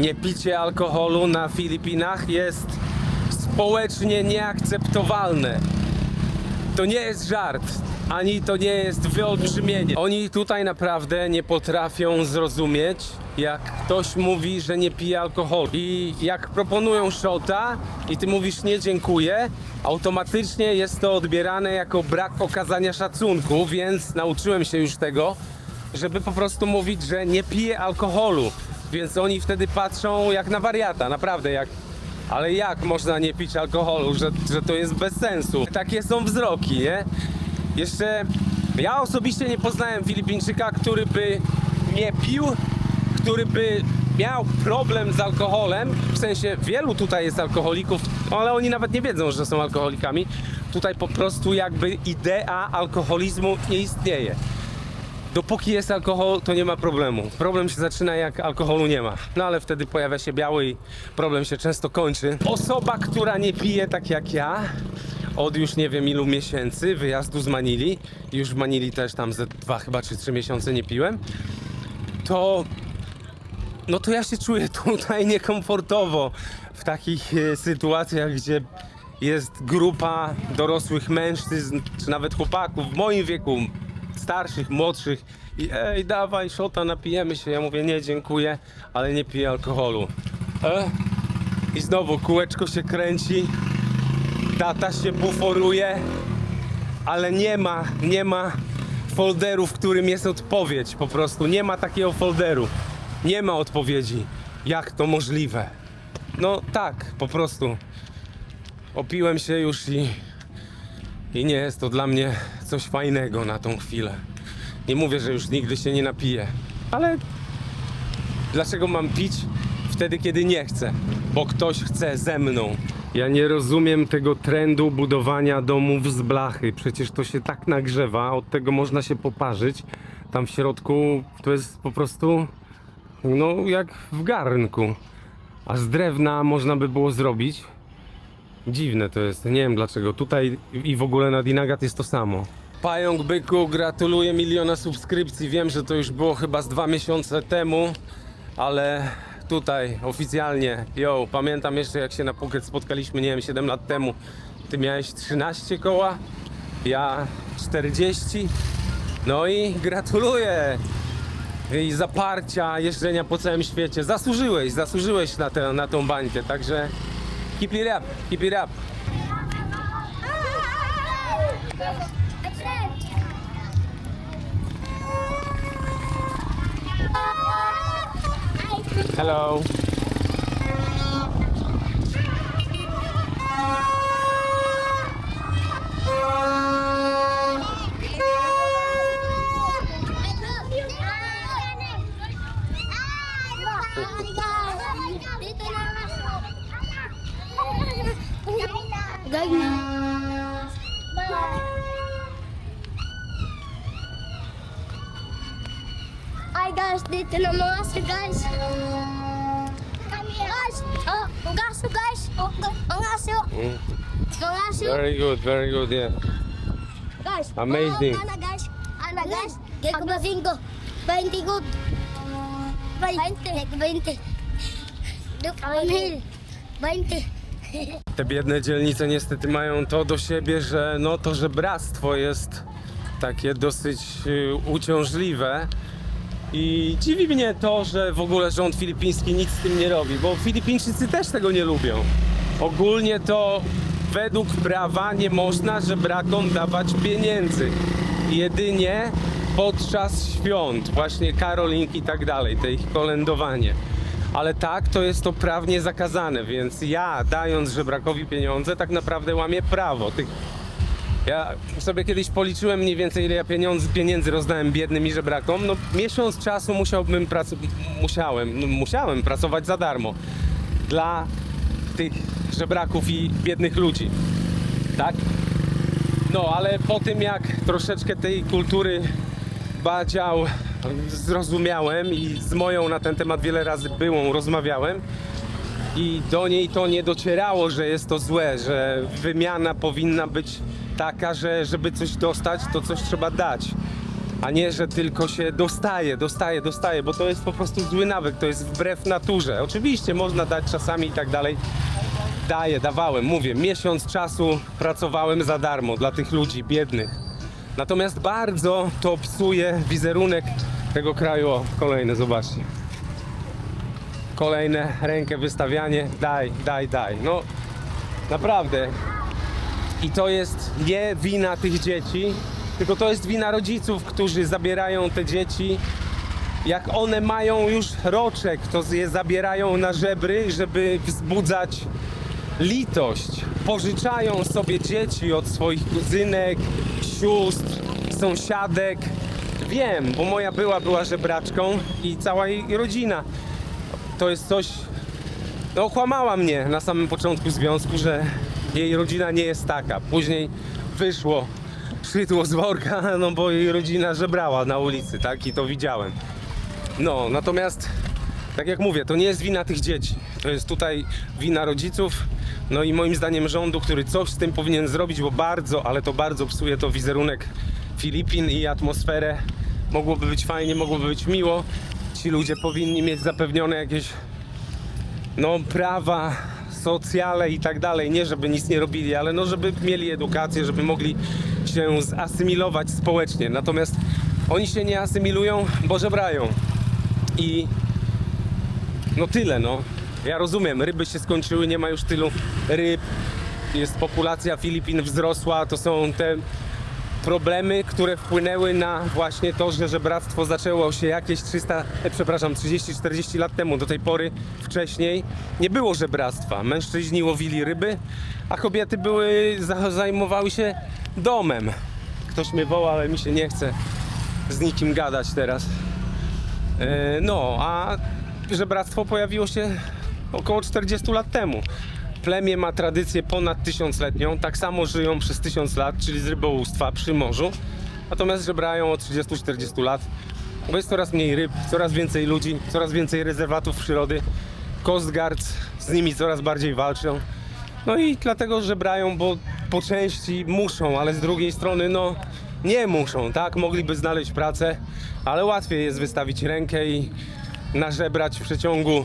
Niepicie alkoholu na Filipinach jest społecznie nieakceptowalne. To nie jest żart, ani to nie jest wyolbrzymienie. Oni tutaj naprawdę nie potrafią zrozumieć, jak ktoś mówi, że nie pije alkoholu. I jak proponują shota i ty mówisz nie dziękuję, automatycznie jest to odbierane jako brak okazania szacunku, więc nauczyłem się już tego, żeby po prostu mówić, że nie pije alkoholu. Więc oni wtedy patrzą jak na wariata, naprawdę jak ale jak można nie pić alkoholu, że, że to jest bez sensu? Takie są wzroki, nie? Jeszcze ja osobiście nie poznałem Filipińczyka, który by nie pił, który by miał problem z alkoholem. W sensie wielu tutaj jest alkoholików, ale oni nawet nie wiedzą, że są alkoholikami. Tutaj po prostu jakby idea alkoholizmu nie istnieje. Dopóki jest alkohol, to nie ma problemu. Problem się zaczyna jak alkoholu nie ma. No ale wtedy pojawia się biały i problem się często kończy. Osoba, która nie pije tak jak ja, od już nie wiem ilu miesięcy wyjazdu z Manili, już w Manili też tam ze dwa chyba czy trzy miesiące nie piłem, to no to ja się czuję tutaj niekomfortowo w takich e, sytuacjach, gdzie jest grupa dorosłych mężczyzn, czy nawet chłopaków w moim wieku, starszych, młodszych i ej, dawaj, szota, napijemy się. Ja mówię, nie, dziękuję, ale nie piję alkoholu. E? I znowu kółeczko się kręci, tata się buforuje, ale nie ma, nie ma folderu, w którym jest odpowiedź po prostu. Nie ma takiego folderu. Nie ma odpowiedzi. Jak to możliwe? No tak, po prostu. Opiłem się już i, i nie jest to dla mnie coś fajnego na tą chwilę. Nie mówię, że już nigdy się nie napiję, ale dlaczego mam pić wtedy, kiedy nie chcę? Bo ktoś chce ze mną. Ja nie rozumiem tego trendu budowania domów z blachy. Przecież to się tak nagrzewa, od tego można się poparzyć. Tam w środku to jest po prostu no jak w garnku. A z drewna można by było zrobić. Dziwne to jest, nie wiem dlaczego. Tutaj i w ogóle na Dinagat jest to samo. Pająk Byku, gratuluję miliona subskrypcji. Wiem, że to już było chyba z dwa miesiące temu, ale tutaj oficjalnie, yo, pamiętam jeszcze jak się na Phuket spotkaliśmy, nie wiem, 7 lat temu. Ty miałeś 13 koła, ja 40. No i gratuluję i zaparcia, jeżdżenia po całym świecie. Zasłużyłeś, zasłużyłeś na, tę, na tą bańkę, także keep it up, keep it up. Hello. Ganyan. Ay guys, dito na mga aso guys. Guys, oh, mga aso guys. Oh, mga aso. Mm, Mga aso. very good, very good, yeah. Guys. Amazing. Oh, ana guys. Ana guys. Geko ba bingo? 20 good. 20. Geko 20. Duk, Amil. 20. Te biedne dzielnice niestety mają to do siebie, że no to żebractwo jest takie dosyć y, uciążliwe. I dziwi mnie to, że w ogóle rząd filipiński nic z tym nie robi, bo Filipińczycy też tego nie lubią. Ogólnie to według prawa nie można żebrakom dawać pieniędzy. Jedynie podczas świąt, właśnie Karolink i tak dalej, te ich kolędowanie. Ale tak, to jest to prawnie zakazane, więc ja dając żebrakowi pieniądze, tak naprawdę łamię prawo tych ja sobie kiedyś policzyłem mniej więcej ile ja pieniądze, pieniędzy rozdałem biednym i żebrakom. No miesiąc czasu musiałbym prac- musiałem, no, musiałem pracować za darmo dla tych żebraków i biednych ludzi. Tak? No ale po tym jak troszeczkę tej kultury badział zrozumiałem i z moją na ten temat wiele razy byłą rozmawiałem i do niej to nie docierało, że jest to złe, że wymiana powinna być taka, że żeby coś dostać, to coś trzeba dać. a nie, że tylko się dostaje, dostaje, dostaje, bo to jest po prostu zły nawyk, to jest wbrew naturze. Oczywiście można dać czasami i tak dalej. Daję, dawałem, mówię, miesiąc czasu pracowałem za darmo dla tych ludzi biednych. Natomiast bardzo to psuje wizerunek tego kraju. O, kolejne, zobaczcie. Kolejne, rękę wystawianie, daj, daj, daj. No, naprawdę. I to jest nie wina tych dzieci, tylko to jest wina rodziców, którzy zabierają te dzieci. Jak one mają już roczek, to je zabierają na żebry, żeby wzbudzać litość. Pożyczają sobie dzieci od swoich kuzynek, sióstr, sąsiadek. Wiem, bo moja była była żebraczką i cała jej rodzina. To jest coś. No, okłamała mnie na samym początku związku, że jej rodzina nie jest taka. Później wyszło szydło z worka, no bo jej rodzina żebrała na ulicy, tak? I to widziałem. No, natomiast tak jak mówię, to nie jest wina tych dzieci. To jest tutaj wina rodziców, no i moim zdaniem rządu, który coś z tym powinien zrobić, bo bardzo, ale to bardzo psuje to wizerunek Filipin i atmosferę. Mogłoby być fajnie, mogłoby być miło. Ci ludzie powinni mieć zapewnione jakieś no prawa, socjale i tak dalej. Nie żeby nic nie robili, ale no żeby mieli edukację, żeby mogli się zasymilować społecznie. Natomiast oni się nie asymilują, bo żebrają. I no tyle, no. Ja rozumiem, ryby się skończyły, nie ma już tylu ryb. Jest populacja Filipin wzrosła, to są te problemy, które wpłynęły na właśnie to, że żebractwo zaczęło się jakieś 300, e, przepraszam, 30-40 lat temu. Do tej pory wcześniej nie było żebractwa. Mężczyźni łowili ryby, a kobiety były, za- zajmowały się domem. Ktoś mnie woła, ale mi się nie chce z nikim gadać teraz. E, No, a żebractwo pojawiło się około 40 lat temu. Plemię ma tradycję ponad tysiącletnią, tak samo żyją przez tysiąc lat, czyli z rybołówstwa przy morzu. Natomiast żebrają od 30-40 lat, bo jest coraz mniej ryb, coraz więcej ludzi, coraz więcej rezerwatów przyrody. Coast Guard z nimi coraz bardziej walczą. No i dlatego żebrają, bo po części muszą, ale z drugiej strony no nie muszą, tak? Mogliby znaleźć pracę, ale łatwiej jest wystawić rękę i nażebrać w przeciągu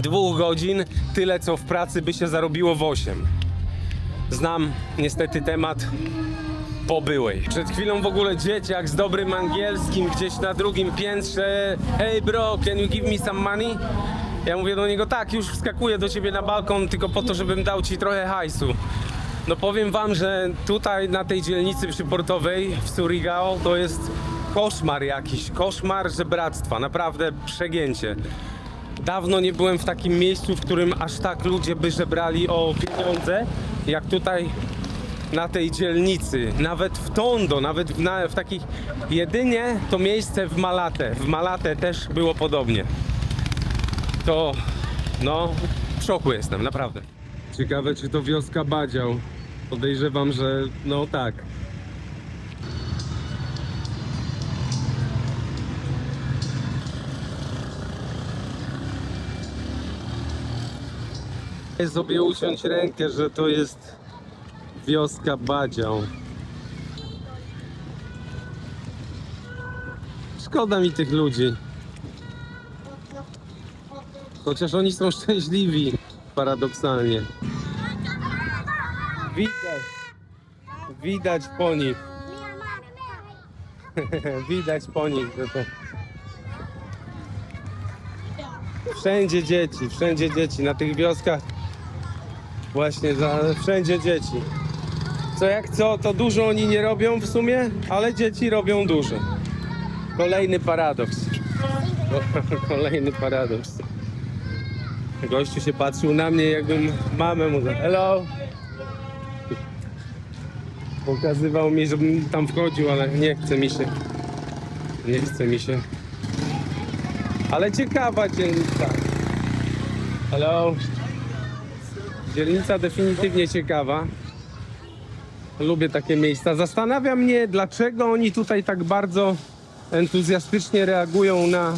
dwóch godzin tyle, co w pracy by się zarobiło w 8. Znam niestety temat pobyłej. Przed chwilą w ogóle dzieciak z dobrym angielskim gdzieś na drugim piętrze Hey bro, can you give me some money? Ja mówię do niego tak, już wskakuję do ciebie na balkon tylko po to, żebym dał ci trochę hajsu. No powiem wam, że tutaj na tej dzielnicy przyportowej w Surigao to jest koszmar jakiś, koszmar żebractwa, naprawdę przegięcie. Dawno nie byłem w takim miejscu, w którym aż tak ludzie by żebrali o pieniądze, jak tutaj na tej dzielnicy. Nawet w Tondo, nawet w, na, w takich... Jedynie to miejsce w Malate. W Malate też było podobnie. To, no, w szoku jestem, naprawdę. Ciekawe, czy to wioska Badział. Podejrzewam, że no tak. Sobie uciąć rękę, że to jest wioska Badział. Szkoda mi tych ludzi. Chociaż oni są szczęśliwi, paradoksalnie. Widać. Widać po nich. Widać po nich, że to... Wszędzie dzieci, wszędzie dzieci, na tych wioskach właśnie, za, wszędzie dzieci. Co jak co, to dużo oni nie robią w sumie, ale dzieci robią dużo. Kolejny paradoks. Ko- Kolejny paradoks. Gościu się patrzył na mnie, jakbym mamę mu. Hello! Pokazywał mi, żebym tam wchodził, ale nie chce mi się. Nie chce mi się. Ale ciekawa dzielnica. Hello. Dzielnica definitywnie ciekawa. Lubię takie miejsca. Zastanawia mnie, dlaczego oni tutaj tak bardzo entuzjastycznie reagują na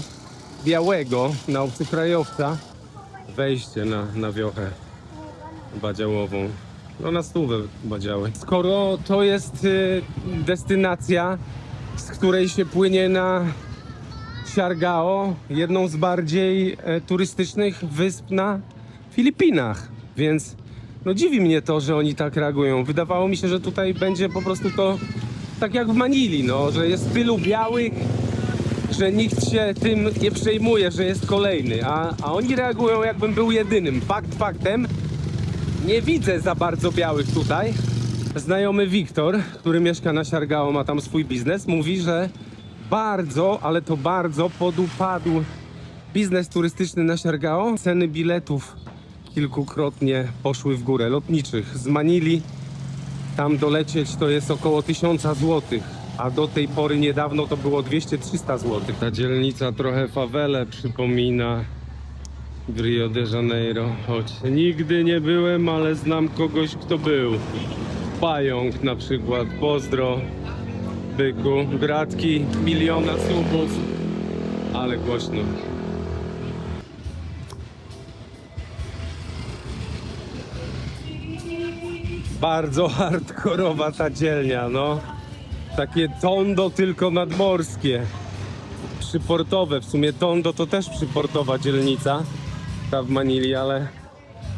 białego, na obcokrajowca. Wejście na, na wiochę badziałową. No na stówę badziały. Skoro to jest y, destynacja z której się płynie na Siargao, jedną z bardziej e, turystycznych wysp na Filipinach. Więc no dziwi mnie to, że oni tak reagują. Wydawało mi się, że tutaj będzie po prostu to tak jak w Manili, no, że jest tylu białych, że nikt się tym nie przejmuje, że jest kolejny, a, a oni reagują jakbym był jedynym. Fakt faktem, nie widzę za bardzo białych tutaj. Znajomy Wiktor, który mieszka na Siargao, ma tam swój biznes, mówi, że bardzo, ale to bardzo podupadł biznes turystyczny na Siargao. Ceny biletów kilkukrotnie poszły w górę, lotniczych. Z Manili tam dolecieć to jest około 1000 zł, a do tej pory niedawno to było 200-300 zł. Ta dzielnica trochę fawelę przypomina w Rio de Janeiro, choć nigdy nie byłem, ale znam kogoś, kto był. Pająk na przykład, pozdro, byku, gratki, miliona subów, ale głośno. Bardzo hardkorowa ta dzielnia, no. Takie tondo tylko nadmorskie. Przyportowe, w sumie tondo to też przyportowa dzielnica, ta w Manili, ale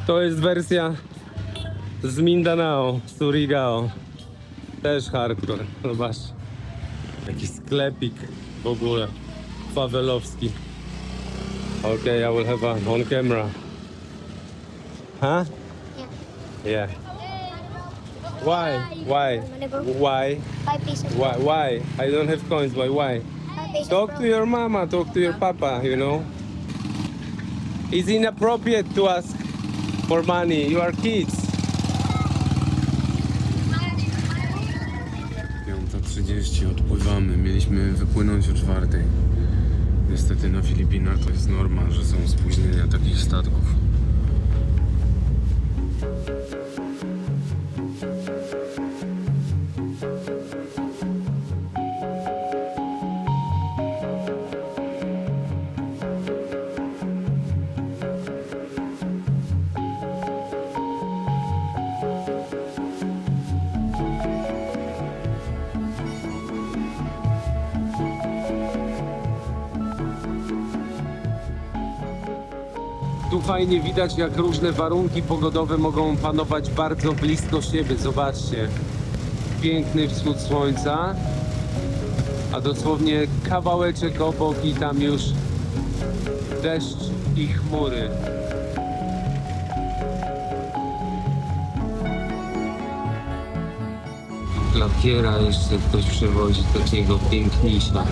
to jest wersja z Mindanao, Surigao. Też hardcore, zobacz. Jakiś sklepik w ogóle, fawelowski. Okay, I will have a on camera. Huh? Yeah. Why? Why? Why? Five pesos. Why? Why? I don't have coins. Why? Why? Five pesos. Talk to your mama. Talk to your papa. You know. It's inappropriate to ask for money. You are kids. 5.30 odpływamy. Mieliśmy wypłynąć o czwartej. Niestety na Filipinach to jest norma, że są spóźnienia takich statków. Fajnie widać, jak różne warunki pogodowe mogą panować bardzo blisko siebie. Zobaczcie. Piękny wschód słońca, a dosłownie kawałeczek obok i tam już deszcz i chmury. Lakiera jeszcze ktoś przewozi takiego pięknisia.